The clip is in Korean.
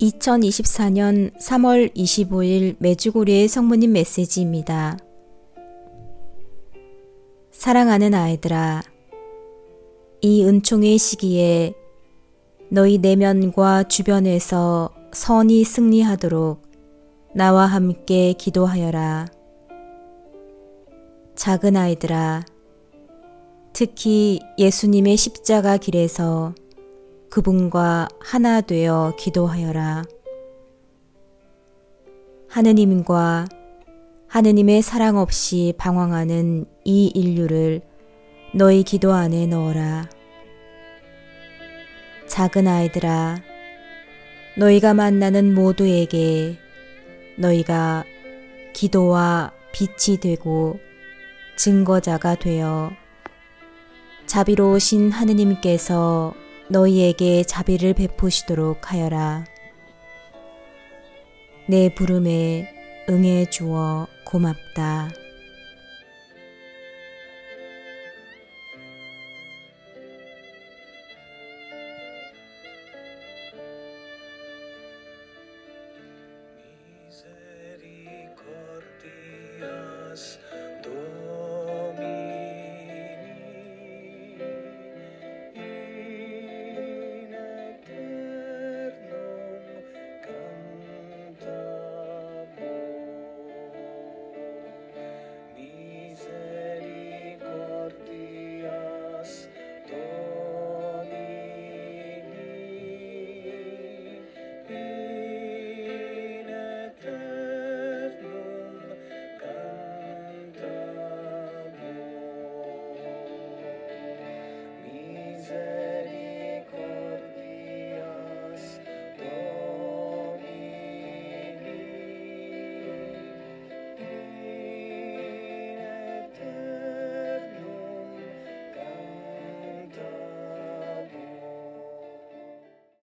2024년 3월 25일 매주고리의 성모님 메시지입니다. 사랑하는 아이들아, 이 은총의 시기에 너희 내면과 주변에서 선이 승리하도록 나와 함께 기도하여라. 작은 아이들아, 특히 예수님의 십자가 길에서 그분과 하나 되어 기도하여라. 하느님과 하느님의 사랑 없이 방황하는 이 인류를 너희 기도 안에 넣어라. 작은 아이들아, 너희가 만나는 모두에게 너희가 기도와 빛이 되고 증거자가 되어 자비로우신 하느님께서 너희에게 자비를 베푸시도록 하여라. 내 부름에 응해 주어 고맙다. us.